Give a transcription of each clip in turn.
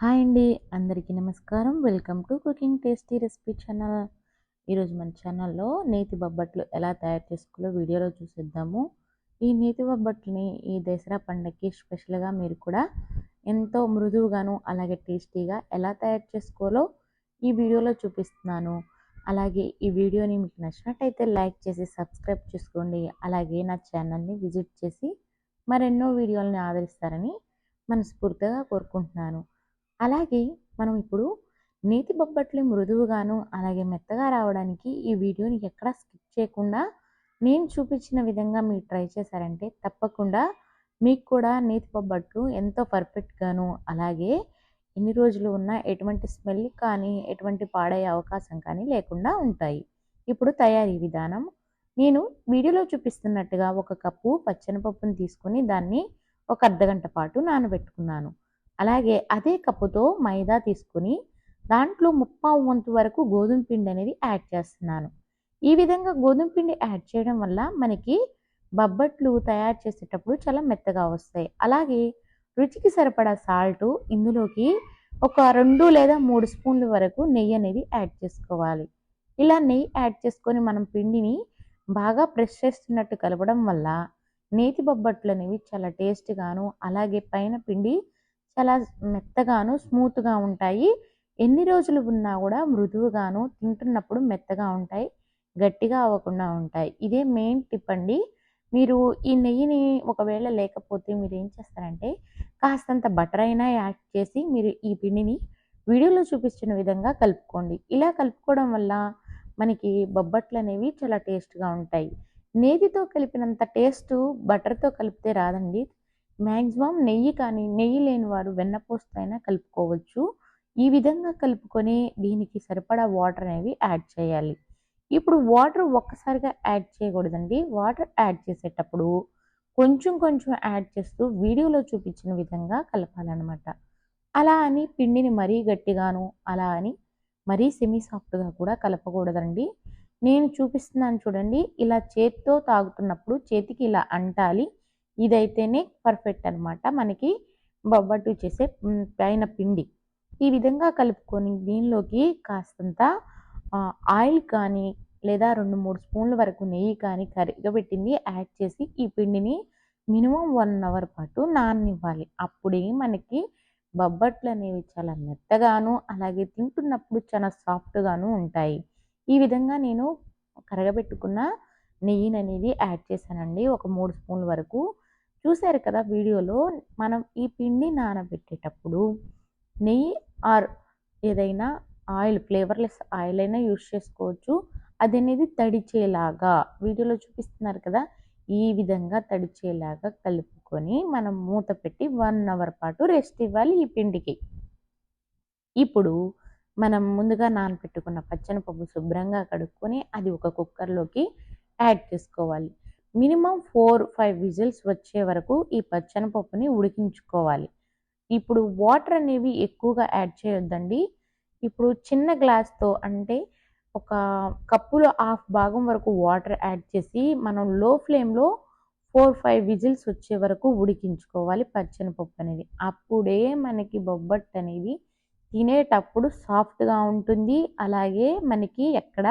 Hi అండి అందరికీ నమస్కారం. Welcome to cooking tasty recipe channel. ఈరోజు మన ఛానల్లో నేతి బొబ్బట్లు ఎలా తయారు చేసుకోవాలో వీడియోలో చూసేద్దాము. ఈ నేతి బొబ్బట్లని ఈ దసరా పండగకి స్పెషల్గా మీరు కూడా ఎంతో మృదువుగాను అలాగే టేస్టీగా ఎలా తయారు చేసుకోవాలో ఈ వీడియోలో చూపిస్తున్నాను. అలాగే ఈ వీడియోని మీకు నచ్చినట్టయితే లైక్ చేసి సబ్స్క్రైబ్ చేసుకోండి. అలాగే నా ఛానల్ని విజిట్ చేసి మరెన్నో వీడియోలని ఆదరిస్తారని మనస్ఫూర్తిగా కోరుకుంటున్నాను. అలాగే మనం ఇప్పుడు నేతి బొబ్బట్లు మృదువుగాను అలాగే మెత్తగా రావడానికి ఈ వీడియోని ఎక్కడా స్కిప్ చేయకుండా నేను చూపించిన విధంగా మీరు ట్రై చేశారంటే తప్పకుండా మీకు కూడా నేతి బొబ్బట్లు ఎంతో పర్ఫెక్ట్గాను అలాగే ఎన్ని రోజులు ఉన్నా ఎటువంటి స్మెల్ కానీ ఎటువంటి పాడయ్యే అవకాశం కానీ లేకుండా ఉంటాయి. ఇప్పుడు తయారీ విధానం. నేను వీడియోలో చూపిస్తున్నట్టుగా ఒక కప్పు పచ్చనిపప్పును తీసుకొని దాన్ని ఒక అర్ధగంట పాటు నానబెట్టుకున్నాను. అలాగే అదే కప్పుతో మైదా తీసుకుని దాంట్లో ముప్పావు వంతు వరకు గోధుమ పిండి అనేది యాడ్ చేస్తున్నాను. ఈ విధంగా గోధుమ పిండి యాడ్ చేయడం వల్ల మనకి బొబ్బట్లు తయారు చేసేటప్పుడు చాలా మెత్తగా వస్తాయి. అలాగే రుచికి సరిపడా సాల్ట్ ఇందులోకి ఒక రెండు లేదా మూడు స్పూన్ల వరకు నెయ్యి అనేది యాడ్ చేసుకోవాలి. ఇలా నెయ్యి యాడ్ చేసుకొని మనం పిండిని బాగా ప్రెస్ చేస్తున్నట్టు కలపడం వల్ల నేతి బొబ్బట్లు అనేవి చాలా టేస్ట్గాను అలాగే పైన పిండి చాలా మెత్తగాను స్మూత్గా ఉంటాయి. ఎన్ని రోజులు ఉన్నా కూడా మృదువుగాను తింటున్నప్పుడు మెత్తగా ఉంటాయి. గట్టిగా అవ్వకుండా ఉంటాయి. ఇదే మెయిన్ టిప్ అండి. మీరు ఈ నెయ్యిని ఒకవేళ లేకపోతే మీరు ఏం చేస్తారంటే కాస్తంత బటర్ అయినా యాడ్ చేసి మీరు ఈ పిండిని వీడియోలో చూపించిన విధంగా కలుపుకోండి. ఇలా కలుపుకోవడం వల్ల మనకి బొబ్బట్లు అనేవి చాలా టేస్ట్గా ఉంటాయి. నేతితో కలిపినంత టేస్ట్ బటర్తో కలిపితే రాదండి. మ్యాక్సిమం నెయ్యి కానీ నెయ్యి లేని వారు వెన్నపోస్తైనా కలుపుకోవచ్చు. ఈ విధంగా కలుపుకొని దీనికి సరిపడా వాటర్ అనేవి యాడ్ చేయాలి. ఇప్పుడు వాటర్ ఒక్కసారిగా యాడ్ చేయకూడదండి. వాటర్ యాడ్ చేసేటప్పుడు కొంచెం కొంచెం యాడ్ చేస్తూ వీడియోలో చూపించిన విధంగా కలపాలన్నమాట. అలా అని పిండిని మరీ గట్టిగాను అలా అని మరీ సెమీ సాఫ్ట్గా కూడా కలపకూడదండి. నేను చూపిస్తున్నాను చూడండి. ఇలా చేత్తో తాగుతున్నప్పుడు చేతికి ఇలా అంటాలి. ఇదైతేనే పర్ఫెక్ట్ అనమాట మనకి బొబ్బట్టు చేసే పైన పిండి. ఈ విధంగా కలుపుకొని దీనిలోకి కాస్తంత ఆయిల్ కానీ లేదా రెండు మూడు స్పూన్ల వరకు నెయ్యి కానీ కరిగబెట్టింది యాడ్ చేసి ఈ పిండిని మినిమం వన్ అవర్ పాటు నాననివ్వాలి. అప్పుడే మనకి బొబ్బట్లు అనేవి చాలా మెత్తగాను అలాగే తింటున్నప్పుడు చాలా సాఫ్ట్గాను ఉంటాయి. ఈ విధంగా నేను కరగబెట్టుకున్న నెయ్యిని అనేది యాడ్ చేశానండి. ఒక మూడు స్పూన్ల వరకు చూశారు కదా వీడియోలో మనం ఈ పిండి నానబెట్టేటప్పుడు నెయ్యి ఆర్ ఏదైనా ఆయిల్ ఫ్లేవర్లెస్ ఆయిల్ అయినా యూస్ చేసుకోవచ్చు. అది అనేది తడిచేలాగా వీడియోలో చూపిస్తున్నారు కదా ఈ విధంగా తడిచేలాగా కలుపుకొని మనం మూత పెట్టి వన్ అవర్ పాటు రెస్ట్ ఇవ్వాలి ఈ పిండికి. ఇప్పుడు మనం ముందుగా నానబెట్టుకున్న పచ్చని పప్పు శుభ్రంగా కడుక్కొని అది ఒక కుక్కర్లోకి యాడ్ చేసుకోవాలి. మినిమం ఫోర్ ఫైవ్ విజిల్స్ వచ్చే వరకు ఈ పచ్చని పప్పుని ఉడికించుకోవాలి. ఇప్పుడు వాటర్ అనేవి ఎక్కువగా యాడ్ చేయొద్దండి. ఇప్పుడు చిన్న గ్లాస్తో అంటే ఒక కప్పులో హాఫ్ భాగం వరకు వాటర్ యాడ్ చేసి మనం లో ఫ్లేమ్లో ఫోర్ ఫైవ్ విజిల్స్ వచ్చే వరకు ఉడికించుకోవాలి పచ్చని పప్పు అనేది. అప్పుడే మనకి బొబ్బట్టు అనేది తినేటప్పుడు సాఫ్ట్గా ఉంటుంది. అలాగే మనకి ఎక్కడ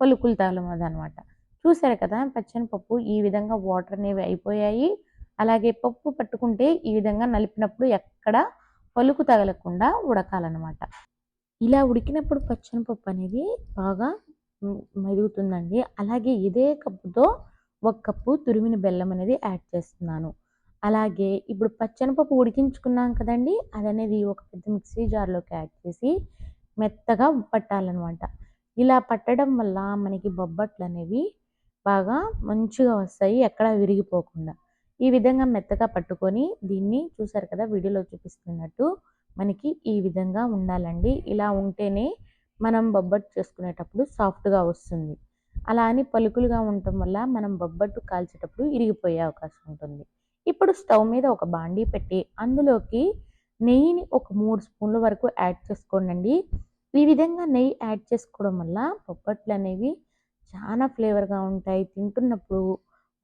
పలుకులు తగలమదనమాట చూసారు కదా పచ్చని పప్పు ఈ విధంగా వాటర్ అనేవి అయిపోయాయి. అలాగే పప్పు పట్టుకుంటే ఈ విధంగా నలిపినప్పుడు ఎక్కడ పలుకు తగలకుండా ఉడకాలన్నమాట. ఇలా ఉడికినప్పుడు పచ్చని పప్పు అనేది బాగా మెరుగుతుందండి అలాగే ఇదే కప్పుతో ఒక కప్పు తురిమిన బెల్లం అనేది యాడ్ చేస్తున్నాను. అలాగే ఇప్పుడు పచ్చనిపప్పు ఉడికించుకున్నాం కదండి అది అనేది ఒక పెద్ద మిక్సీ జార్లోకి యాడ్ చేసి మెత్తగా పట్టాలన్నమాట. ఇలా పట్టడం వల్ల మనకి బొబ్బట్లు అనేవి బాగా మంచిగా వస్తాయి ఎక్కడ విరిగిపోకుండా. ఈ విధంగా మెత్తగా పట్టుకొని దీన్ని చూసారు కదా వీడియోలో చూపిస్తున్నట్టు మనకి ఈ విధంగా ఉండాలండి. ఇలా ఉంటేనే మనం బొబ్బట్టు చేసుకునేటప్పుడు సాఫ్ట్గా వస్తుంది. అలా అని పలుకులుగా ఉండటం వల్ల మనం బొబ్బట్టు కాల్చేటప్పుడు ఇరిగిపోయే అవకాశం ఉంటుంది. ఇప్పుడు స్టవ్ మీద ఒక బాండీ పెట్టి అందులోకి నెయ్యిని ఒక మూడు స్పూన్ల వరకు యాడ్ చేసుకోండి ఈ విధంగా నెయ్యి యాడ్ చేసుకోవడం వల్ల బొబ్బట్లు అనేవి చాలా ఫ్లేవర్గా ఉంటాయి. తింటున్నప్పుడు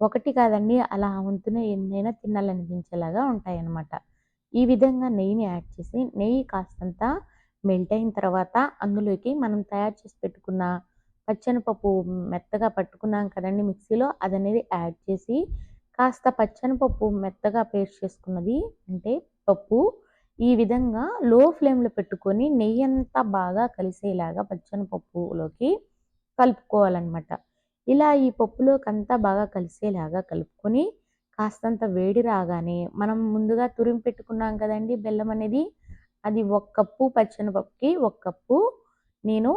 ఒకటి కాదండి అలా వంతునే ఎన్నైనా తినాలనిపించేలాగా ఉంటాయి అన్నమాట ఈ విధంగా నెయ్యిని యాడ్ చేసి నెయ్యి కాస్తంత మెల్ట్ అయిన తర్వాత అందులోకి మనం తయారు చేసి పెట్టుకున్న పచ్చనిపప్పు మెత్తగా పట్టుకున్నాం కదండి మిక్సీలో అది అనేది యాడ్ చేసి కాస్త పచ్చనిపప్పు మెత్తగా పేస్ట్ చేసుకున్నది అంటే పప్పు ఈ విధంగా లో ఫ్లేమ్లో పెట్టుకొని నెయ్యి అంతా బాగా కలిసేలాగా పచ్చనిపప్పులోకి కలుపుకోవాలన్నమాట. ఇలా ఈ పప్పులోకి అంతా బాగా కలిసేలాగా కలుపుకొని కాస్తంత వేడి రాగానే మనం ముందుగా తురిమి పెట్టుకున్నాం కదండి బెల్లం అనేది అది ఒక కప్పు పచ్చనిపప్పుకి ఒక కప్పు నేను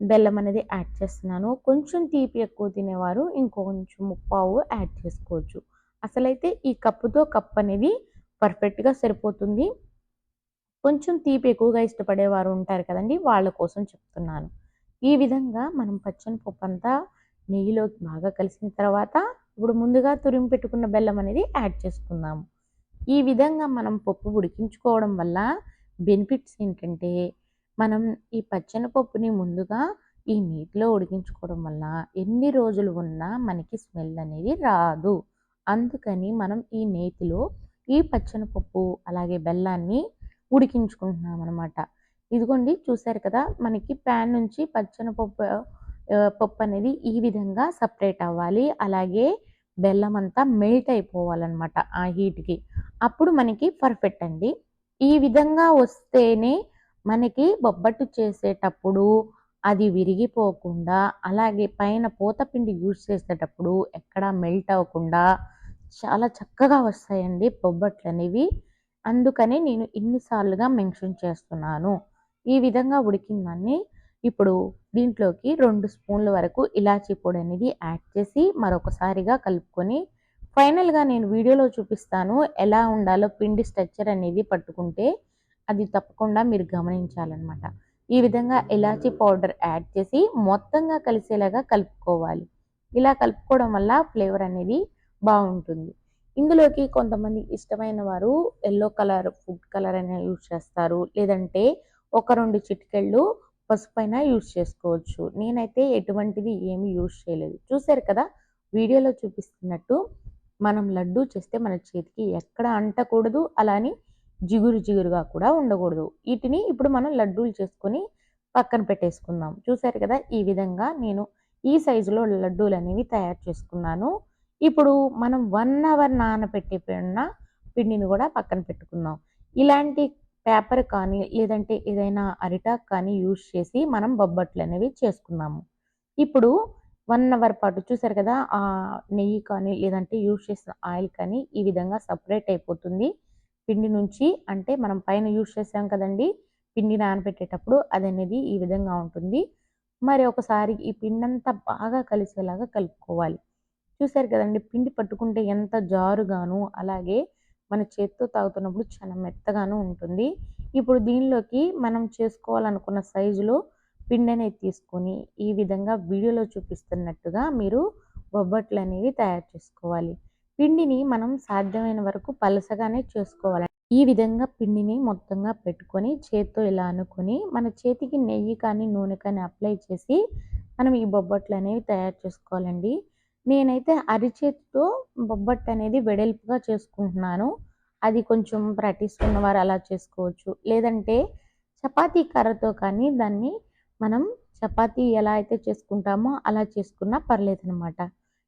బెల్లం అనేది యాడ్ చేస్తున్నాను. కొంచెం తీపి ఎక్కువ తినేవారు ఇంకొంచెం ముప్పావు యాడ్ చేసుకోవచ్చు. అసలైతే ఈ కప్పుతో కప్పు అనేది పర్ఫెక్ట్గా సరిపోతుంది. కొంచెం తీపి ఎక్కువగా ఇష్టపడేవారు ఉంటారు కదండి వాళ్ళ కోసం చెప్తున్నాను. ఈ విధంగా మనం పచ్చని పప్పు అంతా నెయ్యిలోకి బాగా కలిసిన తర్వాత ఇప్పుడు ముందుగా తురిమి పెట్టుకున్న బెల్లం అనేది యాడ్ చేసుకుందాము ఈ విధంగా మనం పప్పు ఉడికించుకోవడం వల్ల బెనిఫిట్స్ ఏంటంటే మనం ఈ పచ్చని పప్పుని ముందుగా ఈ నీటిలో ఉడికించుకోవడం వల్ల ఎన్ని రోజులు ఉన్నా మనకి స్మెల్ అనేది రాదు. అందుకని మనం ఈ నేతిలో ఈ పచ్చని పప్పు అలాగే బెల్లాన్ని ఉడికించుకుంటున్నాం అనమాట ఇదిగోండి చూసారు కదా మనకి ప్యాన్ నుంచి పచ్చని పప్పు పప్పు అనేది ఈ విధంగా సపరేట్ అవ్వాలి. అలాగే బెల్లం అంతా మెల్ట్ అయిపోవాలన్నమాట ఆ హీట్కి అప్పుడు మనకి పర్ఫెక్ట్ అండి. ఈ విధంగా వస్తేనే మనకి బొబ్బట్టు చేసేటప్పుడు అది విరిగిపోకుండా అలాగే పైన పూతపిండి యూజ్ చేసేటప్పుడు ఎక్కడా మెల్ట్ అవ్వకుండా చాలా చక్కగా వస్తాయండి బొబ్బట్లు అనేవి అందుకని నేను ఇన్నిసార్లుగా మెన్షన్ చేస్తున్నాను. ఈ విధంగా ఉడికిందాన్ని ఇప్పుడు దీంట్లోకి రెండు స్పూన్ల వరకు ఇలాచీ పొడి అనేది యాడ్ చేసి మరొకసారిగా కలుపుకొని ఫైనల్గా నేను వీడియోలో చూపిస్తాను ఎలా ఉండాలో పిండి స్ట్రక్చర్ అనేది పట్టుకుంటే అది తప్పకుండా మీరు గమనించాలన్నమాట. ఈ విధంగా ఇలాచీ పౌడర్ యాడ్ చేసి మొత్తంగా కలిసేలాగా కలుపుకోవాలి. ఇలా కలుపుకోవడం వల్ల ఫ్లేవర్ అనేది బాగుంటుంది. ఇందులోకి కొంతమంది ఇష్టమైన వారు ఎల్లో కలర్ ఫుడ్ కలర్ అనేది యూజ్ చేస్తారు. లేదంటే ఒక రెండు చిటికెళ్ళు పసుపైన యూజ్ చేసుకోవచ్చు. నేనైతే ఎటువంటిది ఏమి యూజ్ చేయలేదు. చూసారు కదా వీడియోలో చూపిస్తున్నట్టు మనం లడ్డు చేస్తే మన చేతికి ఎక్కడ అంటకూడదు అలాని జిగురు జిగురుగా కూడా ఉండకూడదు. వీటిని ఇప్పుడు మనం లడ్డూలు చేసుకొని పక్కన పెట్టేసుకుందాం. చూసారు కదా ఈ విధంగా నేను ఈ సైజులో లడ్డూలు అనేవి తయారు చేసుకున్నాను. ఇప్పుడు మనం వన్ అవర్ నానబెట్టి ఉన్న పిండిని కూడా పక్కన పెట్టుకుందాం. ఇలాంటి పేపర్ కానీ లేదంటే ఏదైనా అరిటాక్ కానీ యూజ్ చేసి మనం బొబ్బట్లు అనేవి చేసుకున్నాము. ఇప్పుడు వన్ అవర్ పాటు చూసారు కదా ఆ నెయ్యి కానీ లేదంటే యూజ్ చేసిన ఆయిల్ కానీ ఈ విధంగా సపరేట్ అయిపోతుంది. పిండి నుంచి అంటే మనం పైన యూజ్ చేసాం కదండి పిండి నానబెట్టేటప్పుడు అది అనేది ఈ విధంగా ఉంటుంది. మరి ఒకసారి ఈ పిండి అంతా బాగా కలిసేలాగా కలుపుకోవాలి. చూసారు కదండి పిండి పట్టుకుంటే ఎంత జారుగాను అలాగే మన చేత్తో తాగుతున్నప్పుడు చాలా మెత్తగాను ఉంటుంది. ఇప్పుడు దీనిలోకి మనం చేసుకోవాలనుకున్న సైజులో పిండి అనేది తీసుకొని ఈ విధంగా వీడియోలో చూపిస్తున్నట్టుగా మీరు బొబ్బట్లు అనేవి తయారు చేసుకోవాలి. పిండిని మనం సాధ్యమైన వరకు పలసగానే చేసుకోవాలి. ఈ విధంగా పిండిని మొత్తంగా పెట్టుకొని చేత్తో ఇలా అనుకొని మన చేతికి నెయ్యి కానీ నూనె కానీ అప్లై చేసి మనం ఈ బొబ్బట్లు అనేవి తయారు చేసుకోవాలండి. నేనైతే అరిచేతితో బొబ్బట్టు అనేది వెడల్పుగా చేసుకుంటున్నాను. అది కొంచెం ప్రాక్టీస్ ఉన్నవారు అలా చేసుకోవచ్చు. లేదంటే చపాతీ కర్రతో కానీ దాన్ని మనం చపాతీ ఎలా అయితే చేసుకుంటామో అలా చేసుకున్నా పర్లేదు అనమాట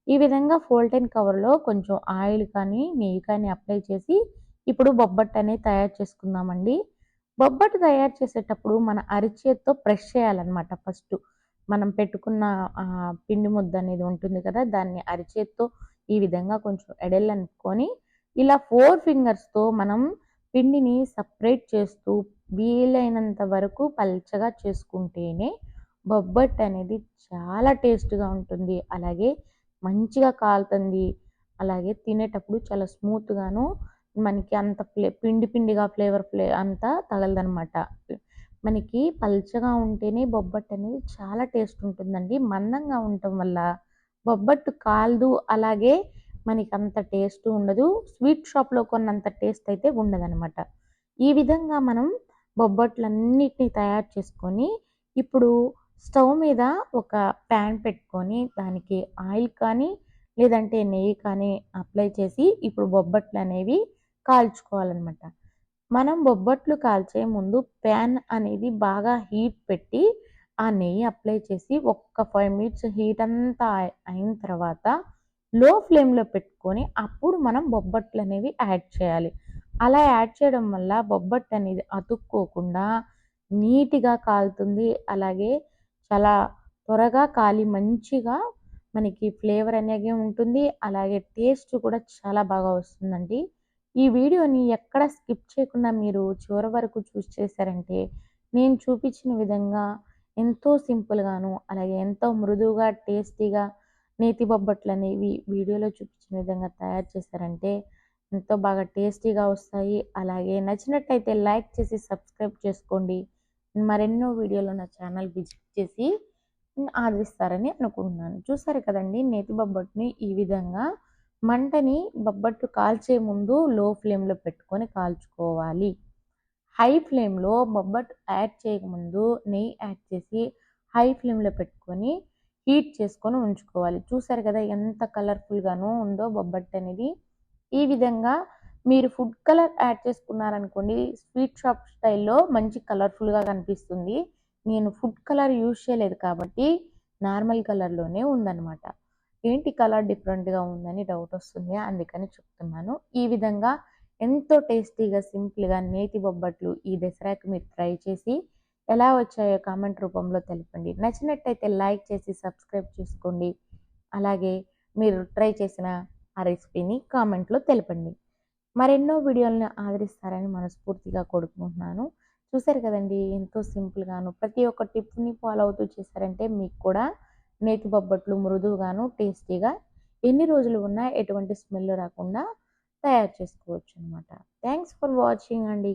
ఈ విధంగా ఫోల్టెన్ కవర్లో కొంచెం ఆయిల్ కానీ నెయ్యి కానీ అప్లై చేసి ఇప్పుడు బొబ్బట్టు అనేది తయారు చేసుకుందామండి. బొబ్బట్టు తయారు చేసేటప్పుడు మన అరిచేతితో ప్రెష్ చేయాలన్నమాట ఫస్ట్. మనం పెట్టుకున్న పిండి ముద్ద అనేది ఉంటుంది కదా దాన్ని అరిచేత్తో ఈ విధంగా కొంచెం ఎడెల్ అనుకొని ఇలా ఫోర్ ఫింగర్స్తో మనం పిండిని సపరేట్ చేస్తూ వీలైనంత వరకు పల్చగా చేసుకుంటేనే బొబ్బట్ అనేది చాలా టేస్ట్గా ఉంటుంది. అలాగే మంచిగా కాలుతుంది. అలాగే తినేటప్పుడు చాలా స్మూత్గాను మనకి అంత ఫ్లే పిండి పిండిగా ఫ్లేవర్ ఫ్లే అంతా తగలదనమాట. మనకి పల్చగా ఉంటేనే బొబ్బట్టు అనేది చాలా టేస్ట్ ఉంటుందండి. మందంగా ఉండటం వల్ల బొబ్బట్టు కాలదు అలాగే మనకి అంత టేస్ట్ ఉండదు. స్వీట్ షాప్లో కొన్నంత టేస్ట్ అయితే ఉండదనమాట ఈ విధంగా మనం బొబ్బట్లన్నిటిని తయారు చేసుకొని ఇప్పుడు స్టవ్ మీద ఒక ప్యాన్ పెట్టుకొని దానికి ఆయిల్ కానీ లేదంటే నెయ్యి కానీ అప్లై చేసి ఇప్పుడు బొబ్బట్లు అనేవి కాల్చుకోవాలన్నమాట. మనం బొబ్బట్లు కాల్చే ముందు ప్యాన్ అనేది బాగా హీట్ పెట్టి ఆ నెయ్యి అప్లై చేసి ఒక్క ఫైవ్ మినిట్స్ హీట్ అంతా అయిన తర్వాత లో ఫ్లేమ్లో పెట్టుకొని అప్పుడు మనం బొబ్బట్లు అనేవి యాడ్ చేయాలి. అలా యాడ్ చేయడం వల్ల బొబ్బట్టు అనేది అతుక్కోకుండా నీట్గా కాలుతుంది. అలాగే చాలా త్వరగా కాలి మంచిగా మనకి ఫ్లేవర్ అనేది ఉంటుంది. అలాగే టేస్ట్ కూడా చాలా బాగా వస్తుందండి. ఈ వీడియోని ఎక్కడ స్కిప్ చేయకుండా మీరు చివరి వరకు చూసి చేశారంటే నేను చూపించిన విధంగా ఎంతో సింపుల్గాను అలాగే ఎంతో మృదువుగా టేస్టీగా నేతి బొబ్బట్లు అనేవి వీడియోలో చూపించిన విధంగా తయారు చేశారంటే ఎంతో బాగా టేస్టీగా వస్తాయి. అలాగే నచ్చినట్టయితే లైక్ చేసి సబ్స్క్రైబ్ చేసుకోండి. మరెన్నో వీడియోలు నా ఛానల్ విజిట్ చేసి ఆదరిస్తారని అనుకుంటున్నాను. చూసారు కదండి నేతి బొబ్బట్టుని ఈ విధంగా మంటని బొబ్బట్టు కాల్చే ముందు లో ఫ్లేమ్లో పెట్టుకొని కాల్చుకోవాలి. హై ఫ్లేమ్లో బొబ్బట్టు యాడ్ చేయకముందు నెయ్యి యాడ్ చేసి హై ఫ్లేమ్లో పెట్టుకొని హీట్ చేసుకొని ఉంచుకోవాలి. చూసారు కదా ఎంత కలర్ఫుల్గానూ ఉందో బొబ్బట్టు అనేది. ఈ విధంగా మీరు ఫుడ్ కలర్ యాడ్ చేసుకున్నారనుకోండి స్వీట్ షాప్ స్టైల్లో మంచి కలర్ఫుల్గా కనిపిస్తుంది. నేను ఫుడ్ కలర్ యూజ్ చేయలేదు కాబట్టి నార్మల్ కలర్లోనే ఉందన్నమాట. ఏంటి కలర్ డిఫరెంట్గా ఉందని డౌట్ వస్తుంది. అందుకని చెప్తున్నాను. ఈ విధంగా ఎంతో టేస్టీగా సింపుల్గా నేతి బొబ్బట్లు ఈ దసరాకి మీరు ట్రై చేసి ఎలా వచ్చాయో కామెంట్ రూపంలో తెలపండి. నచ్చినట్టయితే లైక్ చేసి సబ్స్క్రైబ్ చేసుకోండి. అలాగే మీరు ట్రై చేసిన ఆ రెసిపీని కామెంట్లో తెలపండి. మరెన్నో వీడియోలను ఆదరిస్తారని మనస్ఫూర్తిగా కోరుకుంటున్నాను. చూసారు కదండి ఎంతో సింపుల్గాను ప్రతి ఒక్క టిప్ని ఫాలో అవుతూ చేశారంటే మీకు కూడా నేతి బొబ్బట్లు మృదువుగాను టేస్టీగా ఎన్ని రోజులు ఉన్నా ఎటువంటి స్మెల్ రాకుండా తయారు చేసుకోవచ్చు అనమాట థ్యాంక్స్ ఫర్ వాచింగ్ అండి.